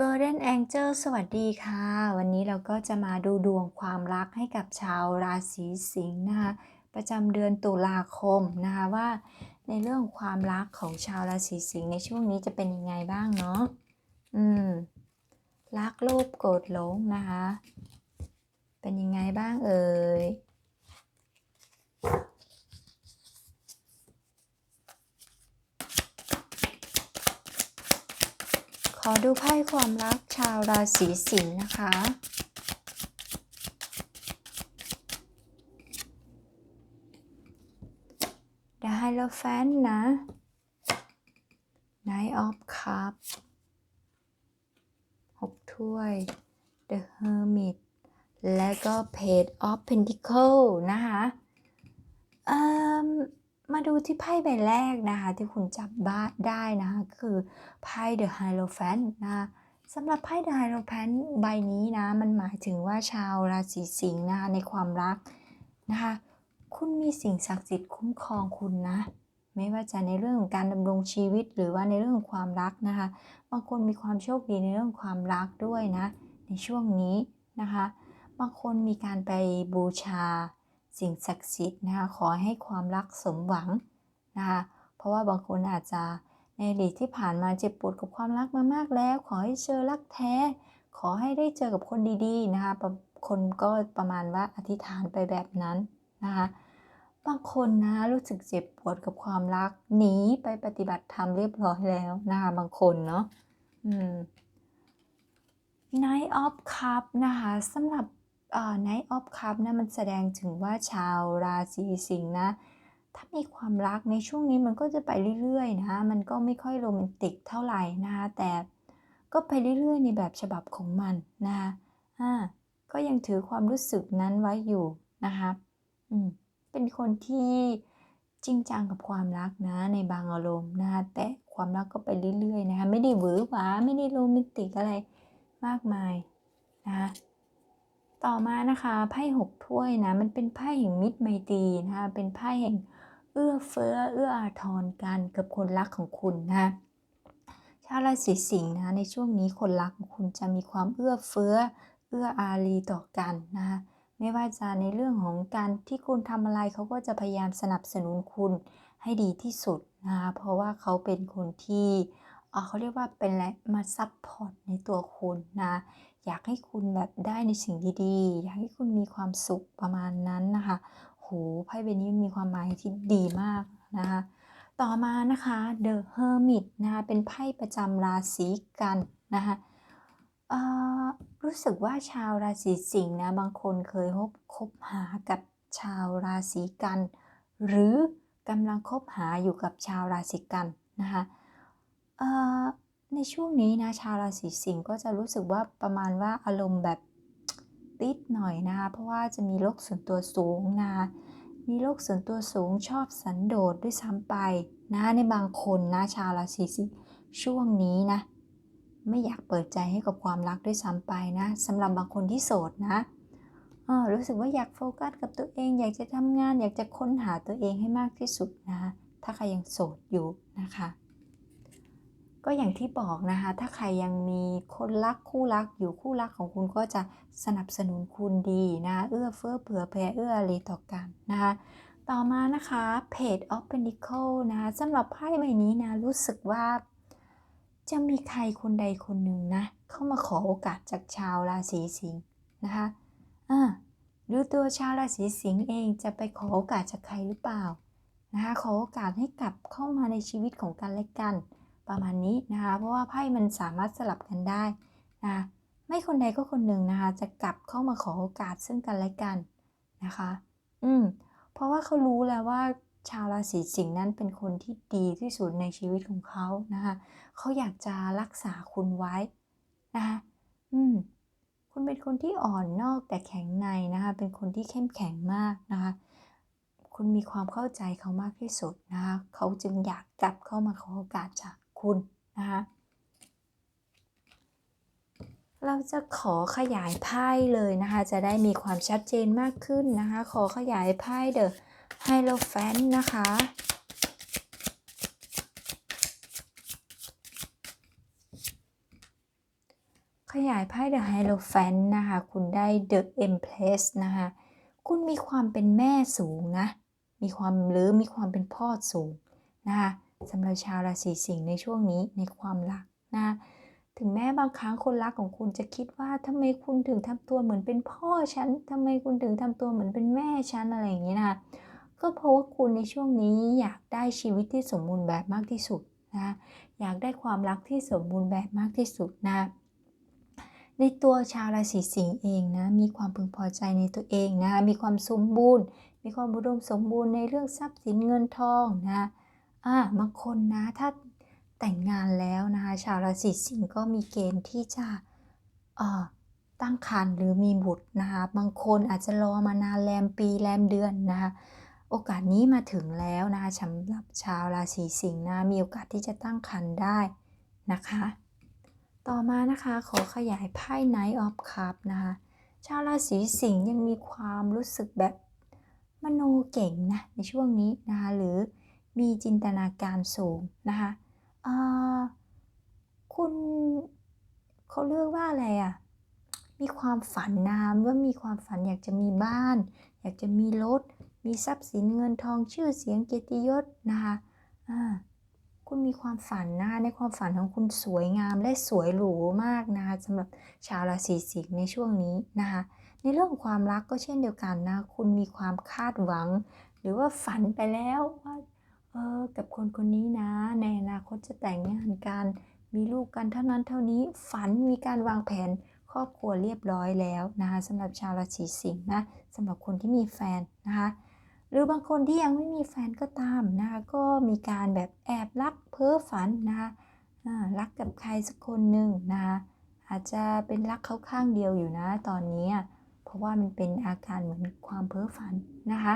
Golden Angel สวัสดีค่ะ วันนี้เราก็จะมาดูดวงความรักให้กับชาวราศีสิงห์นะคะ ประจำเดือนตุลาคมนะคะว่า ในเรื่องความรักของชาวราศีสิงห์ในช่วงนี้จะเป็นยังไงบ้างเนาะอืมรักโลภโกรธหลงนะคะ เป็นยังไงบ้างเอ่ย ขอดูไพ่ความรักชาวราศีสิงห์นะคะ The Hierophant นะ Knight of Cups หกถ้วย The Hermit และก็ Page of Pentacles นะคะ ดูที่ไพ่ใบแรกนะคะ ที่คุณจับบ้าได้นะคะคือไพ่ The Hierophant นะคะสำหรับไพ่ The Hierophant ใบนี้นะ มันหมายถึงว่าชาวราศีสิงห์นะคะในความรักนะคะ คุณมีสิ่งศักดิ์สิทธิ์คุ้มครองคุณนะ ไม่ว่าจะในเรื่องของการดำรงชีวิตหรือว่าในเรื่องความรักนะคะ บางคนมีความโชคดีในเรื่องความรักด้วยนะ ในช่วงนี้นะคะ บางคนมีการไปบูชา สิ่งศักดิ์สิทธิ์นะคะขอให้ความรักสมหวังนะคะเพราะว่าบางคนอาจจะในอดีตที่ผ่านมาเจ็บปวดกับความรักมามากแล้ว ขอให้เจอรักแท้ ขอให้ได้เจอกับคนดีๆนะคะคนก็ประมาณว่าอธิษฐานไปแบบนั้นนะคะบางคนนะรู้สึกเจ็บปวดกับความรักหนีไปปฏิบัติธรรมเรียบร้อยแล้วนะคะบางคนเนาะอืม Night of Cup นะคะสำหรับ เอ่อ Night of Cup นะมันแสดงถึงว่าชาวราศีสิงห์นะ ถ้ามีความรักในช่วงนี้มันก็จะไปเรื่อยๆนะมันก็ไม่ค่อยโรแมนติกเท่าไหร่นะคะแต่ก็ไปเรื่อยๆในแบบฉบับของมันนะคะอ่าก็ยังถือความรู้สึกนั้นไว้อยู่นะคะอืมเป็นคนที่จริงจังกับความรักนะในบางอารมณ์นะคะแต่ความรักก็ไปเรื่อยๆนะคะไม่ได้หวือหวาไม่ได้โรแมนติกอะไรมากมายนะคะ ต่อมานะคะไพ่หกถ้วยนะมันเป็นไพ่แห่งมิตรไมตรีนะคะเป็นไพ่แห่งเอื้อเฟื้อเอื้ออาทรกันกับคนรักของคุณนะคะชาวราศีสิงห์นะในช่วงนี้คนรักของคุณจะมีความเอื้อเฟื้อเอื้ออารีต่อกันนะคะไม่ว่าจะในเรื่องของการที่คุณทำอะไรเขาก็จะพยายามสนับสนุนคุณให้ดีที่สุดนะคะเพราะว่าเขาเป็นคนที่เเขาเรียกว่าเป็นอะไรมาซับพอร์ตในตัวคุณนะ อยากให้คุณแบบได้ในสิ่งดีๆ อยากให้คุณมีความสุขประมาณนั้นนะคะโหไพ่ใบนี้มีความหมายที่ดีมากนะคะ ต่อมานะคะ The Hermit นะคะเป็นไพ่ประจำราศีกันนะคะรู้สึกว่าชาวราศีสิงห์นะบางคนเคยคบคบหากับชาวราศีกัน หรือกำลังคบหาอยู่กับชาวราศีกันนะคะ ในช่วงนี้นะชาวราศีสิงห์ก็จะรู้สึกว่าประมาณว่าอารมณ์แบบติดหน่อยนะคะเพราะว่าจะมีโรคส่วนตัวสูงนะมีโรคส่วนตัวสูงชอบสันโดษด้วยซ้ำไปนะในบางคนนะชาวราศีสิงห์ช่วงนี้นะ ไม่อยากเปิดใจให้กับความรักด้วยซ้ำไปนะสำหรับบางคนที่โสดนะรู้สึกว่าอยากโฟกัสกับตัวเอง อยากจะทำงาน อยากจะค้นหาตัวเองให้มากที่สุดนะคะถ้าใครยังโสดอยู่นะคะ ก็อย่างที่บอกนะคะ ถ้าใครยังมีคนรักคู่รักอยู่คู่รักของคุณก็จะสนับสนุนคุณดีนะเอื้อเฟื้อเผื่อแผ่เอื้ออารีต่อกันนะคะ ต่อมานะคะ Page of Pentacle นะคะสำหรับไพ่ใบนี้นะรู้สึกว่า จะมีใครคนใดคนหนึ่งนะเข้ามาขอโอกาสจากชาวราศีสิงห์นะคะอ่าหรือตัวชาวราศีสิงห์เองจะไปขอโอกาสจากใครหรือเปล่านะคะขอโอกาสให้กลับเข้ามาในชีวิตของกันและกัน ประมาณนี้นะคะ เพราะว่าไพ่มันสามารถสลับกันได้นะไม่คนใดก็คนหนึ่งนะคะ จะกลับเข้ามาขอโอกาสซึ่งกันและกันนะคะ อืมเพราะว่าเขารู้แล้วว่าชาวราศีสิงห์นั้นเป็นคนที่ดีที่สุดในชีวิตของเขานะคะเขาอยากจะรักษาคุณไว้นะคะอืมคุณเป็นคนที่อ่อนนอกแต่แข็งในนะคะ เป็นคนที่เข้มแข็งมากนะคะ คุณมีความเข้าใจเขามากที่สุดนะคะ เขาจึงอยากกลับเข้ามาขอโอกาสจาก คุณนะคะเราจะขอขยายไพ่เลยนะคะ จะได้มีความชัดเจนมากขึ้นนะคะ ขอขยายไพ่เดอะไฮโลแฟนนะคะ ขยายไพ่ The Hierophant นะคะ คุณได้ The Empress นะคะ คุณมีความเป็นแม่สูงนะ มีความหรือมีความเป็นพ่อสูงนะคะ สำหรับชาวราศีสิงห์ในช่วงนี้ในความรักนะถึงแม้บางครั้งคนรักของคุณจะคิดว่าทำไมคุณถึงทำตัวเหมือนเป็นพ่อฉันทำไมคุณถึงทำตัวเหมือนเป็นแม่ฉันอะไรอย่างนี้นะก็เพราะว่าคุณในช่วงนี้อยากได้ชีวิตที่สมบูรณ์แบบมากที่สุดนะอยากได้ความรักที่สมบูรณ์แบบมากที่สุดนะในตัวชาวราศีสิงห์เองนะมีความพึงพอใจในตัวเองนะมีความสมบูรณ์ มีความอุดมสมบูรณ์ในเรื่องทรัพย์สินเงินทองนะ อ่าบางคนนะถ้าแต่งงานแล้วนะคะชาวราศีสิงห์ก็มีเกณฑ์ที่จะเอ่อตั้งครรภ์หรือมีบุตรนะคะบางคนอาจจะรอมานานแรมปีแรมเดือนนะคะโอกาสนี้มาถึงแล้วนะคะสำหรับชาวราศีสิงห์นะมีโอกาสที่จะตั้งครรภ์ได้นะคะ ต่อมานะคะขอขยายไพ่ Knight of Cups นะคะชาวราศีสิงห์ยังมีความรู้สึกแบบมโนเก่งนะในช่วงนี้นะคะหรือ มีจินตนาการสูงนะคะคุณเขาเรียกว่าอะไรอะ่ะ มีความฝันนะว่ามีความฝันอยากจะมีบ้าน อยากจะมีรถ มีทรัพย์สินเงินทองชื่อเสียงเกียรติยศนะคะอ่าคุณมีความฝันนะในความฝันของคุณสวยงามและสวยหรูมากนะคะสำหรับชาวราศีสิงห์ในช่วงนี้นะคะในเรื่องความรักก็เช่นเดียวกันนะ คุณมีความคาดหวัง หรือว่าฝันไปแล้วว่า ออกับคนคนนี้นะ ในอนาคตจะแต่งงานกัน มีลูกกันเท่านั้นเท่านี้ฝันมีการวางแผนครอบครัวเรียบร้อยแล้วนะคะสำหรับชาวราศีสิงห์นะสำหรับคนที่มีแฟนนะคะหรือบางคนที่ยังไม่มีแฟนก็ตามนะคะก็มีการแบบแอบรักเพ้อฝันนะคะรักกับใครสักคนหนึ่งนะคะอาจจะเป็นรักเขาข้างเดียวอยู่นะตอนนี้ เพราะว่ามันเป็นอาการเหมือนความเพ้อฝันนะคะ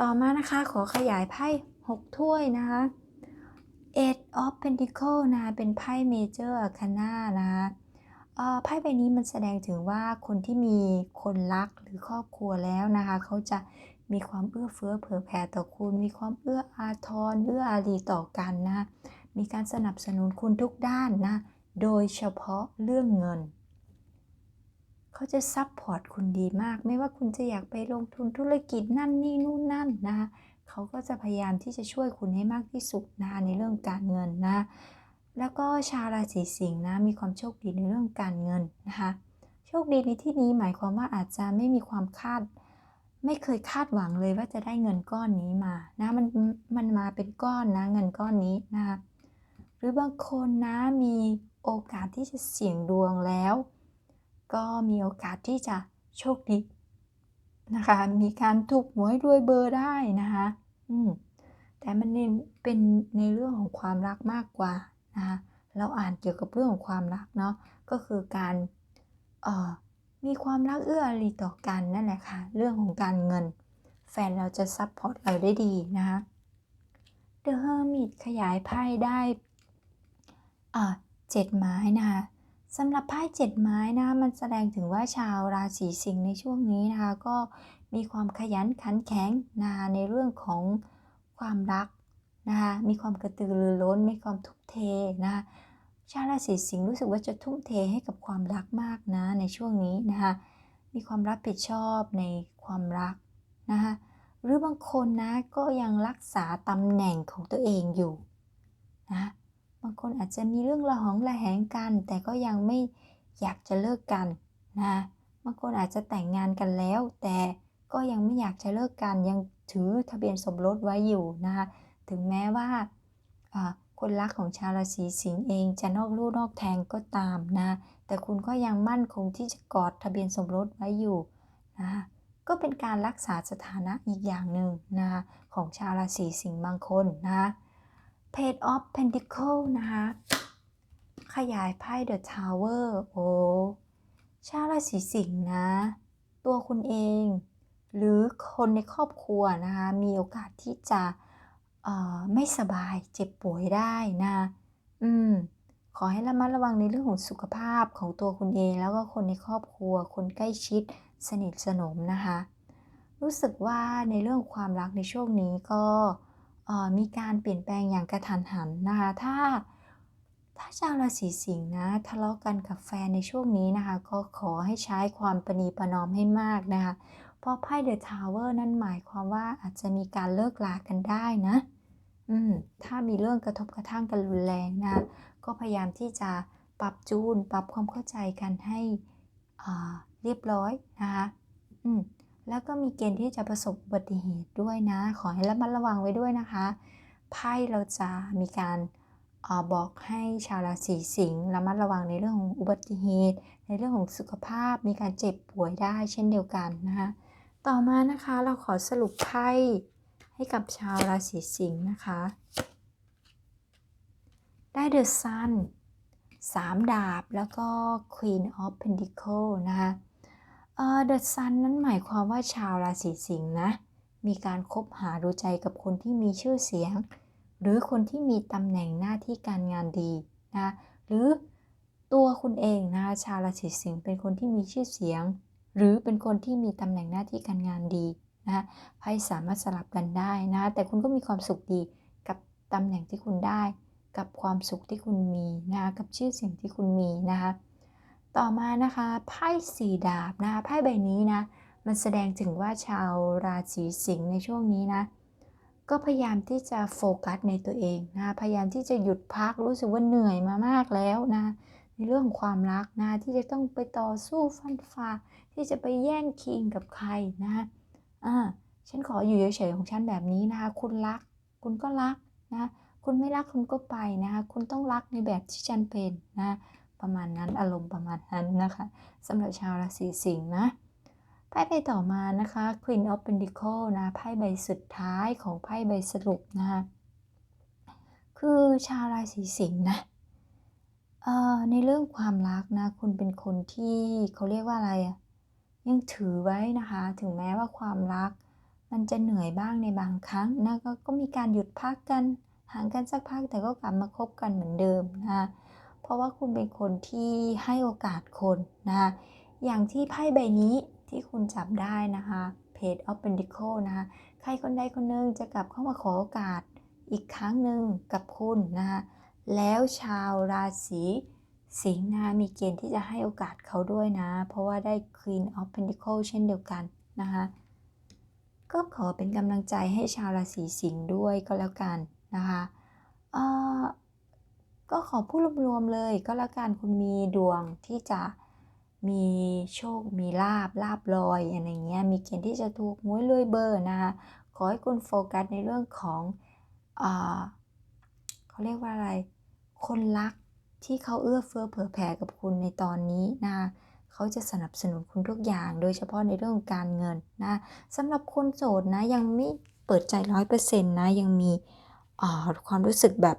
ต่อมานะคะขอขยายไพ่ 6 ถ้วยนะคะ Eight of Pentacles นะเป็นไพ่ Major Arcana นะคะไพ่ใบนี้มันแสดงถึงว่าคนที่มีคนรักหรือครอบครัวแล้วนะคะ เขาจะมีความเอื้อเฟื้อเผื่อแผ่ต่อคุณ มีความเอื้ออาทรเอื้ออารีต่อกันนะมีการสนับสนุนคุณทุกด้านนะ โดยเฉพาะเรื่องเงิน เขาจะซับพอร์ตคุณดีมาก ไม่ว่าคุณจะอยากไปลงทุนธุรกิจนั่นนี่นู่นนั่นนะคะ เขาก็จะพยายามที่จะช่วยคุณให้มากที่สุดนะในเรื่องการเงินนะ แล้วก็ชาวราศีสิงห์นะมีความโชคดีในเรื่องการเงินนะคะโชคดีในที่นี้หมายความว่าอาจจะไม่มีความคาด ไม่เคยคาดหวังเลยว่าจะได้เงินก้อนนี้มานะมันมันมาเป็นก้อนนะเงินก้อนนี้นะคะหรือบางคนนะมีโอกาสที่จะเสี่ยงดวงแล้ว ก็มีโอกาสที่จะโชคดี นะคะ มีการถูกหวยด้วยเบอร์ได้นะคะอืมแต่มันเป็นในเรื่องของความรักมากกว่านะคะเราอ่านเกี่ยวกับเรื่องของความรักเนาะก็คือการเอ่อมีความรักเอื้ออารีต่อกันนั่นแหละค่ะเรื่องของการเงิน แฟนเราจะซัพพอร์ตเราได้ดีนะคะเดอะเฮอร์มิตขยายไพ่ได้เจ็ดไม้นะคะ สำหรับไพ่เจ็ดไม้นะมันแสดงถึงว่าชาวราศีสิงห์ในช่วงนี้นะคะก็มีความขยันขันแข็งนะคะในเรื่องของความรักนะคะมีความกระตือรือร้น มีความทุ่มเทนะคะชาวราศีสิงห์รู้สึกว่าจะทุ่มเทให้กับความรักมากนะในช่วงนี้นะคะมีความรับผิดชอบในความรักนะคะหรือบางคนนะก็ยังรักษาตำแหน่งของตัวเองอยู่นะ บางคนอาจจะมีเรื่องระหองระแหงกัน แต่ก็ยังไม่อยากจะเลิกกันนะบางคนอาจจะแต่งงานกันแล้ว แต่ก็ยังไม่อยากจะเลิกกัน ยังถือทะเบียนสมรสไว้อยู่นะคะถึงแม้ว่าคนรักของชาวราศีสิงห์เองจะนอกลู่นอกแทงก็ตามนะ แต่คุณก็ยังมั่นคงที่จะกอดทะเบียนสมรสไว้อยู่นะก็เป็นการรักษาสถานะอีกอย่างหนึ่งนะคะของชาวราศีสิงห์บางคนนะ Page of Pentacle นะคะ ขยายไพ่ The Tower โอ้ชาวราศีสิงห์นะ ตัวคุณเอง หรือคนในครอบครัวนะคะ มีโอกาสที่จะไม่สบายเจ็บป่วยได้นะ อืม ขอให้ระมัดระวังในเรื่องของสุขภาพของตัวคุณเอง แล้วก็คนในครอบครัว คนใกล้ชิด สนิทสนมนะคะ รู้สึกว่าในเรื่องความรักในช่วงนี้ก็ มีการเปลี่ยนแปลงอย่างกระทันหันนะคะ ถ้าถ้าชาวราศีสิงห์นะทะเลาะกันกับแฟนในช่วงนี้นะคะ ก็ขอให้ใช้ความประนีประนอมให้มากนะคะ เพราะไพ่เดอะทาวเวอร์นั่นหมายความว่าอาจจะมีการเลิกลากันได้นะอืมถ้ามีเรื่องกระทบกระทั่งกันรุนแรงนะ ก็พยายามที่จะปรับจูน ปรับความเข้าใจกันให้อ่าเรียบร้อยนะคะอืม แล้วก็มีเกณฑ์ที่จะประสบอุบัติเหตุด้วยนะ ขอให้ระมัดระวังไว้ด้วยนะคะ ไพ่เราจะมีการอาบอกให้ชาวราศีสิงห์ระมัดระวังในเรื่องของอุบัติเหตุ ในเรื่องของสุขภาพ มีการเจ็บป่วยได้เช่นเดียวกันนะคะ ต่อมานะคะเราขอสรุปไพ่ให้กับชาวราศีสิงห์นะคะ ได้ The Sun สามดาบแล้วก็ Queen of Pentacle นะคะ เอ่อ The Sun นั้นหมายความว่าชาวราศีสิงห์นะ มีการคบหาดูใจกับคนที่มีชื่อเสียง หรือคนที่มีตำแหน่งหน้าที่การงานดีนะหรือตัวคุณเองนะชาวราศีสิงห์เป็นคนที่มีชื่อเสียง หรือเป็นคนที่มีตำแหน่งหน้าที่การงานดีนะไพ่สามารถสลับกันได้นะ แต่คุณก็มีความสุขดีกับตำแหน่งที่คุณได้ กับความสุขที่คุณมีนะคะกับชื่อเสียงที่คุณมีนะคะ ต่อมานะคะไพ่สีดาบนะคะไพ่ใบนี้นะมันแสดงถึงว่าชาวราศีสิงห์ในช่วงนี้นะก็พยายามที่จะโฟกัสในตัวเองนะพยายามที่จะหยุดพักรู้สึกว่าเหนื่อยมามากแล้วนะในเรื่องของความรักนะที่จะต้องไปต่อสู้ฟันฝ่าที่จะไปแย่งคิงกับใครนะอ่าฉันขออยู่เฉยๆของฉันแบบนี้นะคะ คุณรัก คุณก็รักนะ คุณไม่รักคุณก็ไปนะคะ คุณต้องรักในแบบที่ฉันเป็นนะ ประมาณนั้นอารมณ์ประมาณนั้นนะคะสำหรับชาวราศีสิงห์นะไพ่ใบต่อมานะคะ Queen of Pentacles นะไพ่ใบสุดท้ายของไพ่ใบสรุปนะคะคือชาวราศีสิงห์นะในเรื่องความรักนะคุณเป็นคนที่เขาเรียกว่าอะไรอะยังถือไว้นะคะ ถึงแม้ว่าความรัก มันจะเหนื่อยบ้างในบางครั้งนะกก็มีการหยุดพักกันห่างกันสักพักแต่ก็กลับมาคบกันเหมือนเดิมนะะ เพราะว่าคุณเป็นคนที่ให้โอกาสคนนะอย่างที่ไพ่ใบนี้ที่คุณจับได้นะคะ Page of Pentacles นะคะใครคนใดคนหนึ่งจะกลับเข้ามาขอโอกาสอีกครั้งหนึ่งกับคุณนะคะแล้วชาวราศีสิงห์นะมีเกณฑ์ที่จะให้โอกาสเขาด้วยนะ เพราะว่าได้ Queen of Pentacles เช่นเดียวกันนะคะก็ขอเป็นกำลังใจให้ชาวราศีสิงห์ด้วยก็แล้วกันนะคะ ก็ขอพูดรวมๆเลยก็แล้วกันคุณมีดวงที่จะมีโชค มีลาบลาบลอยอะไรเงี้ย มีเกณฑ์ที่จะถูกมวยรวยเบอร์นะคะ ขอให้คุณโฟกัสในเรื่องของอเขาเรียกว่าอะไร คนรักที่เขาเอื้อเฟื้อเผื่อแผ่กับคุณในตอนนี้นะคะเขาจะสนับสนุนคุณทุกอย่าง โดยเฉพาะในเรื่องการเงินนะสำหรับคนโสดนะยังไม่เปิดใจร้อยเปอร์เซ็นต์นะยังมีความรู้สึกแบบ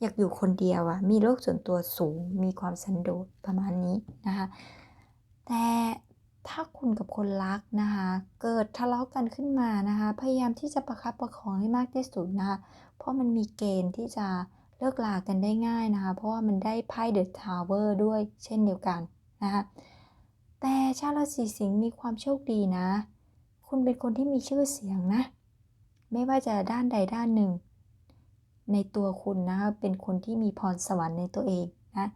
อยากอยู่คนเดียวอะมีโลกส่วนตัวสูง มีความสันโดษประมาณนี้นะคะ แต่ถ้าคุณกับคนรักนะคะ เกิดทะเลาะกันขึ้นมานะคะ พยายามที่จะประคับประคองให้มากที่สุดนะคะ เพราะมันมีเกณฑ์ที่จะเลิกลากันได้ง่ายนะคะ เพราะว่ามันได้ไพ่เดอะทาวเวอร์ด้วยเช่นเดียวกันนะคะแต่ชาวราศีสิงห์มีความโชคดีนะ คุณเป็นคนที่มีชื่อเสียงนะ ไม่ว่าจะด้านใดด้านหนึ่ง ในตัวคุณนะคะเป็นคนที่มีพรสวรรค์ในตัวเองนะ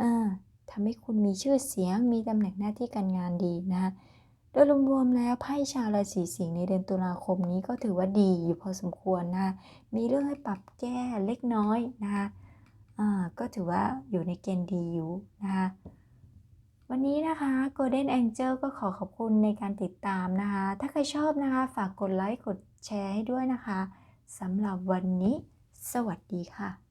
อ่าทำให้คุณมีชื่อเสียง มีตำแหน่งหน้าที่การงานดีนะโดยรวมๆแล้วไพ่ชาวราศีสิงห์ในเดือนตุลาคมนี้ก็ถือว่าดีอยู่พอสมควรนะมีเรื่องให้ปรับแก้เล็กน้อยนะคะก็ถือว่าอยู่ในเกณฑ์ดีอยู่นะคะวันนี้นะคะ Golden Angel ก็ขอขอบคุณในการติดตามนะคะ ถ้าใครชอบนะคะ ฝากกดไลค์กดแชร์ให้ด้วยนะคะสำหรับวันนี้ สวัสดีค่ะ